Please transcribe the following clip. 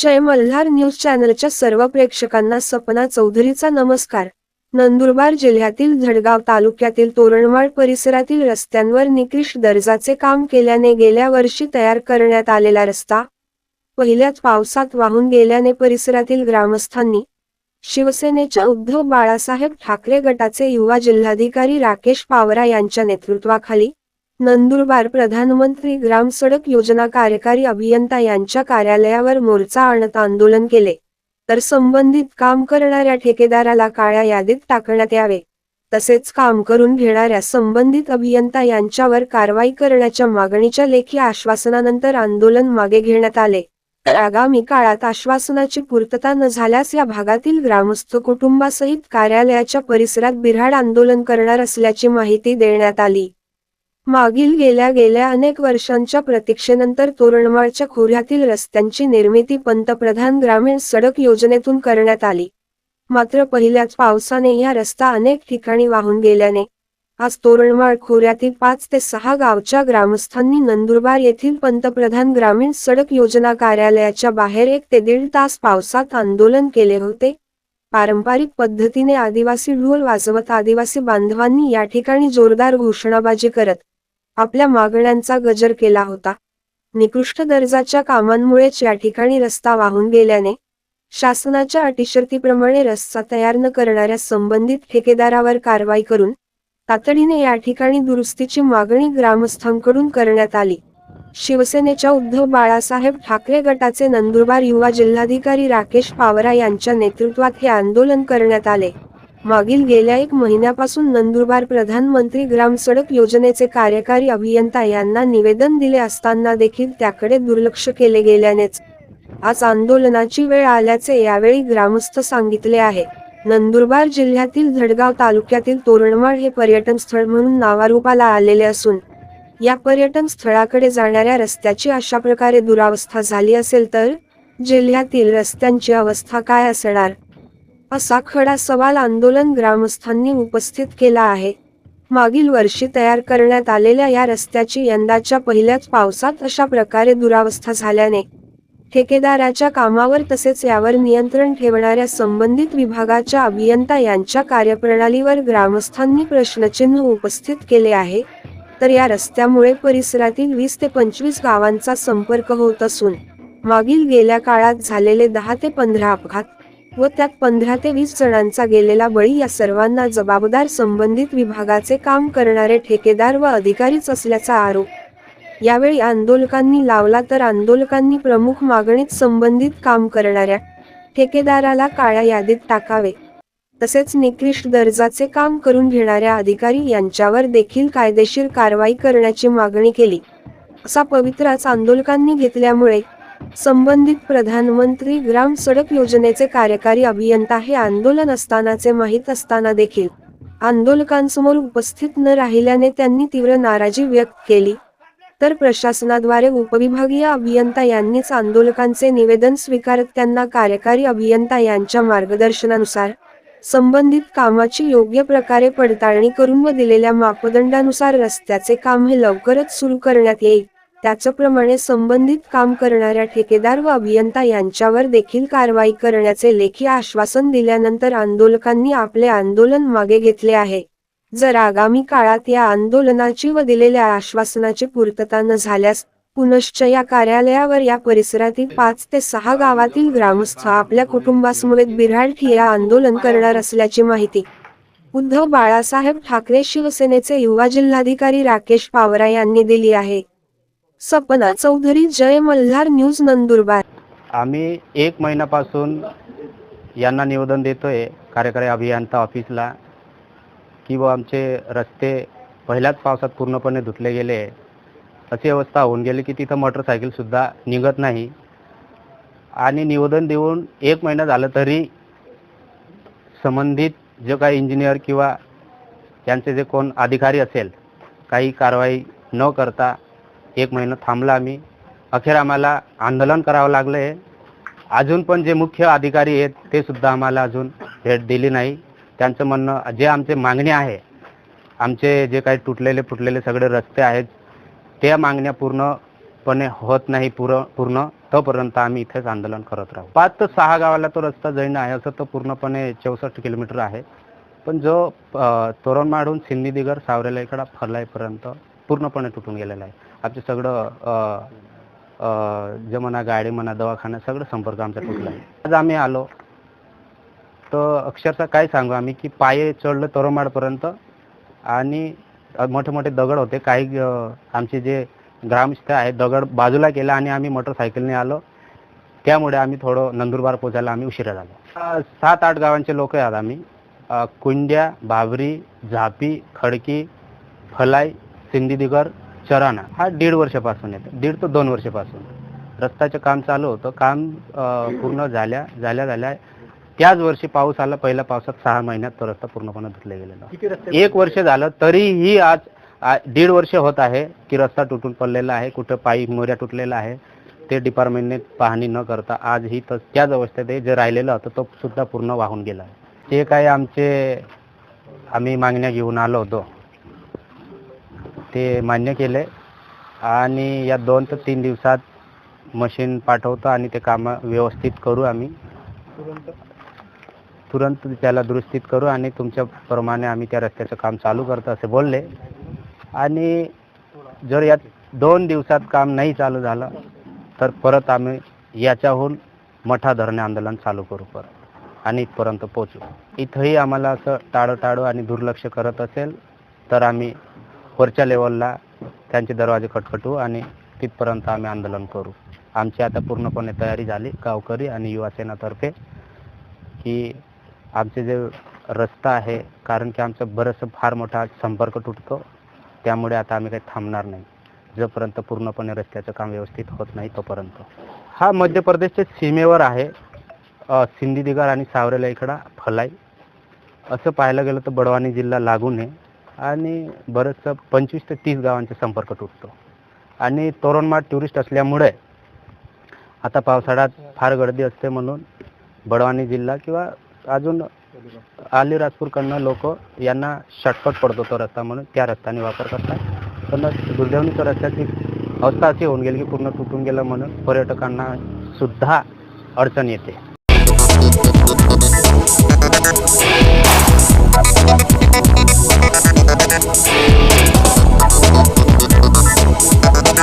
जय Malhar news चॅनलच्या सर्व प्रेक्षकांना सपना चौधरीचा नमस्कार. नंदुरबार जिल्ह्यातील झडगाव तालुक्यातील तोरणमाळ परिसरातील रस्त्यांवर निकृष्ट दर्जाचे काम केल्याने गेल्या वर्षी तयार करण्यात आलेला रस्ता पहिल्याच पावसात वाहून गेल्याने परिसरातील ग्रामस्थांनी शिवसेनेच्या उद्धव बाळासाहेब ठाकरे गटाचे युवा जिल्हाधिकारी राकेश पावरा यांच्या नेतृत्वाखाली नंदुरबार प्रधानमंत्री ग्राम सडक योजना कार्यकारी अभियंता यांच्या कार्यालयावर मोर्चा आणत आंदोलन केले. तर संबंधित काम करणाऱ्या ठेकेदाराला काळ्या यादीत टाकण्यात यावे. तसेच काम करून घेणाऱ्या संबंधित अभियंता यांच्यावर कारवाई करण्याच्या मागणीच्या लेखी आश्वासनानंतर आंदोलन मागे घेण्यात आले. तर आगामी काळात आश्वासनाची पूर्तता न झाल्यास या भागातील ग्रामस्थ कुटुंबासहित कार्यालयाच्या परिसरात बिराड आंदोलन करणार असल्याची माहिती देण्यात आली. मागील गेल्या गेल्या अनेक वर्षांच्या प्रतीक्षेनंतर तोरणमाळच्या खोऱ्यातील रस्त्यांची निर्मिती पंतप्रधान ग्रामीण सडक योजनेतून करण्यात आली. मात्र पहिल्याच पावसाने या रस्ता अनेक ठिकाणी वाहून गेल्याने आज तोरणमाळ खोऱ्यातील पाच ते सहा गावच्या ग्रामस्थांनी नंदुरबार येथील पंतप्रधान ग्रामीण सडक योजना कार्यालयाच्या बाहेर एक ते दीड तास पावसात आंदोलन केले होते. पारंपरिक पद्धतीने आदिवासी ढोल वाजवत आदिवासी बांधवांनी या ठिकाणी जोरदार घोषणाबाजी करत आपल्या मागण्यांचा गजर केला होता. निकृष्ट दर्जाच्या कामांमुळेच या ठिकाणी रस्ता वाहून गेल्याने शासनाच्या अटीशर्तीप्रमाणे रस्ता तयार न करणाऱ्या संबंधित ठेकेदारावर कारवाई करून तातडीने या ठिकाणी दुरुस्तीची मागणी ग्रामस्थांकडून करण्यात आली. शिवसेनेच्या उद्धव बाळासाहेब ठाकरे गटाचे नंदुरबार युवा जिल्हाधिकारी राकेश पावरा यांच्या नेतृत्वात हे आंदोलन करण्यात आले. मागील गेल्या एक महिन्यापासून नंदुरबार प्रधानमंत्री ग्राम सडक योजनेचे कार्यकारी अभियंता यांना निवेदन दिले असताना देखील त्याकडे दुर्लक्ष केले गेल्यानेच आज आंदोलनाची वेळ आल्याचे यावेळी ग्रामस्थ सांगितले आहे. नंदुरबार जिल्ह्यातील धडगाव तालुक्यातील तोरणमाळ हे पर्यटन स्थळ म्हणून नावारूपाला आलेले असून या पर्यटन स्थळाकडे जाणाऱ्या रस्त्याची अशा प्रकारे दुरावस्था झाली असेल तर जिल्ह्यातील रस्त्यांची अवस्था काय असणार? असा खडा सवाल आंदोलन ग्रामस्थांनी उपस्थित केला आहे. मागील वर्षी तयार करण्यात आलेल्या या रस्त्याची यंदाच्या पहिल्याच पावसात अशा प्रकारे दुरावस्था झाल्याने ठेकेदाराच्या कामावर तसेच यावर नियंत्रण ठेवणाऱ्या संबंधित विभागाच्या अभियंता यांच्या कार्यप्रणालीवर ग्रामस्थांनी प्रश्नचिन्ह उपस्थित केले आहे. तर या रस्त्यामुळे परिसरातील वीस ते पंचवीस गावांचा संपर्क होत असून मागील गेल्या काळात झालेले दहा ते पंधरा अपघात व त्यात पंधरा ते वीस जणांचा गेलेला बळी या सर्वांना जबाबदार संबंधित विभागाचे काम करणारे ठेकेदार व अधिकारीच असल्याचा आरोप. यावेळी आंदोलकांनी लावला तर आंदोलकांनी प्रमुख मागणीत संबंधित काम करणाऱ्या ठेकेदाराला काळ्या यादीत टाकावे. तसेच निकृष्ट दर्जाचे काम करून घेणाऱ्या अधिकारी यांच्यावर देखील कायदेशीर कारवाई करण्याची मागणी केली. असा पवित्राच आंदोलकांनी घेतल्यामुळे संबंधित प्रधानमंत्री ग्राम सडक योजनेचे कार्यकारी अभियंता हे आंदोलन असतानाचे माहीत असताना देखील आंदोलकांसमोर उपस्थित न राहिल्याने त्यांनी तीव्र नाराजी व्यक्त केली. तर प्रशासनाद्वारे उपविभागीय अभियंता यांनीच आंदोलकांचे निवेदन स्वीकारत त्यांना कार्यकारी अभियंता यांच्या मार्गदर्शनानुसार संबंधित कामाची योग्य प्रकारे पडताळणी करून व दिलेल्या मापदंडानुसार रस्त्याचे काम हे लवकरच सुरू करण्यात येईल. त्याचप्रमाणे संबंधित काम करणाऱ्या ठेकेदार व अभियंता यांच्यावर देखील कारवाई करण्याचे लेखी आश्वासन दिल्यानंतर आंदोलकांनी आपले आंदोलन मागे घेतले आहे. जर आगामी काळात या आंदोलनाची व दिलेल्या आश्वासनाची पूर्तता न झाल्यास पुनश्च या कार्यालयावर या परिसरातील पाच ते सहा गावातील ग्रामस्थ आपल्या कुटुंबासमवेत बिराड ठिया आंदोलन करणार असल्याची माहिती. उद्धव बाळासाहेब ठाकरे शिवसेनेचे युवा जिल्हाधिकारी राकेश पावरा यांनी दिली आहे. सपना चौधरी जय मल्हार न्यूज नंदुरबार. आम्ही एक महिन्यापासून यांना निवेदन देतोय कार्यकारी अभियंता ऑफिसला की व आमचे रस्ते पहिल्याच पावसात पूर्णपणे धुतले गेले. अशी अवस्था होऊन गेली की तिथं मोटरसायकलसुद्धा निघत नाही. आणि निवेदन देऊन एक महिना झालं तरी संबंधित जे काही इंजिनियर किंवा त्यांचे जे कोण अधिकारी असेल काही कारवाई न करता एक महिना थांबला आम्ही. अखेर आम्हाला आंदोलन करावं लागलं आहे अजून पण जे मुख्य अधिकारी आहेत ते सुद्धा आम्हाला अजून भेट दिली नाही. त्यांचं म्हणणं जे आमचे मागणी आहे आमचे जे काही तुटलेले फुटलेले सगळे रस्ते आहेत त्या मागण्या पूर्णपणे होत नाही पूर्ण पूर्ण. तोपर्यंत आम्ही इथेच आंदोलन करत राहू. पाच तर सहा गावाला तो रस्ता जैन आहे असं तो पूर्णपणे चौसष्ट किलोमीटर आहे. पण जो तोरणमाडून तोरणमाडहून सिंधी दिगर सावरेला इकडं फरलाईपर्यंत पूर्णपणे तुटून गेलेला आहे. आमचं सगळं जे म्हणा गाडी म्हणा दवाखाना सगळं संपर्क आमचा तुटला. आहे आज आम्ही आलो. तर अक्षरशः काय सांगू आम्ही की पाये चढलं तोरणमाडपर्यंत आणि मोठे मोठे दगड होते. काही आमचे जे ग्रामस्थ आहे दगड बाजूला केला आणि आम्ही मोटरसायकलने आलो. त्यामुळे आम्ही थोडं नंदुरबार पोचायला आम्ही उशिरा झालो. सात आठ गावांचे लोक आहेत आम्ही. कुंड्या बाबरी झापी खडकी फलाई सिंधीदिगर चराणा हा दीड वर्षापासून येतो. दीड ते दोन वर्षापासून. रस्त्याचं काम चालू होतं. काम पूर्ण झाल्या झाल्या झाल्या. त्याच वर्षी पाऊस आला. पहिल्या पावसात सहा महिन्यात तो रस्ता पूर्णपणे धुतला गेलेला. एक वर्ष झालं. तरीही आज दीड वर्ष होत आहे की रस्ता तुटून पडलेला आहे. कुठं पायी मोऱ्या तुटलेला आहे. ते डिपार्टमेंटने पाहणी न करता आजही तर त्याच अवस्थेत जे राहिलेलं होतं तो सुद्धा पूर्ण वाहून गेला. ते काय आमचे आम्ही मागण्या घेऊन आलो होतो. ते मान्य केले आणि या दोन ते तीन दिवसात मशीन पाठवतो आणि ते कामं व्यवस्थित करू आम्ही. तुरंत त्याला दुरुस्तीत करू आणि तुमच्याप्रमाणे आम्ही त्या रस्त्याचं काम चालू करतो असे बोलले. आणि जर यात दोन दिवसात काम नाही चालू झालं तर परत आम्ही याच्याहून मठा धरणे आंदोलन चालू करू परत आणि इथपर्यंत पोचू इथंही आम्हाला असं टाळो टाळो आणि दुर्लक्ष करत असेल तर आम्ही वरच्या लेवलला त्यांचे दरवाजे खटखटू आणि तिथपर्यंत आम्ही आंदोलन करू. आमची आता पूर्णपणे तयारी झाली गावकरी आणि युवासेनातर्फे की आमचे जे रस्ता आहे कारण की आमचं बरंचसं फार मोठा संपर्क तुटतो त्यामुळे आता आम्ही काही थांबणार नाही. जोपर्यंत पूर्णपणे रस्त्याचं काम व्यवस्थित होत नाही तोपर्यंत. हा मध्य प्रदेशच्या सीमेवर आहे सिंधी दिगार आणि सावरेला इकडा फलाई. असं पाहायला गेलं तर बडवानी जिल्हा लागून आहे. आणि बरंचसं पंचवीस ते तीस गावांचा संपर्क तुटतो. आणि तोरणमाळ टुरिस्ट असल्यामुळे आता पावसाळ्यात फार गर्दी असते म्हणून बडवानी जिल्हा किंवा अजून अलिराजपूरकडनं लोक यांना शॉर्टकट पडतो तो रस्ता म्हणून त्या रस्त्याने वापर करतात. पण दुर्दैवनीच्या रस्त्याची अवस्था अशी होऊन गेली की पूर्ण तुटून गेलं म्हणून पर्यटकांना सुद्धा अडचण येते. なんでだろうなんで。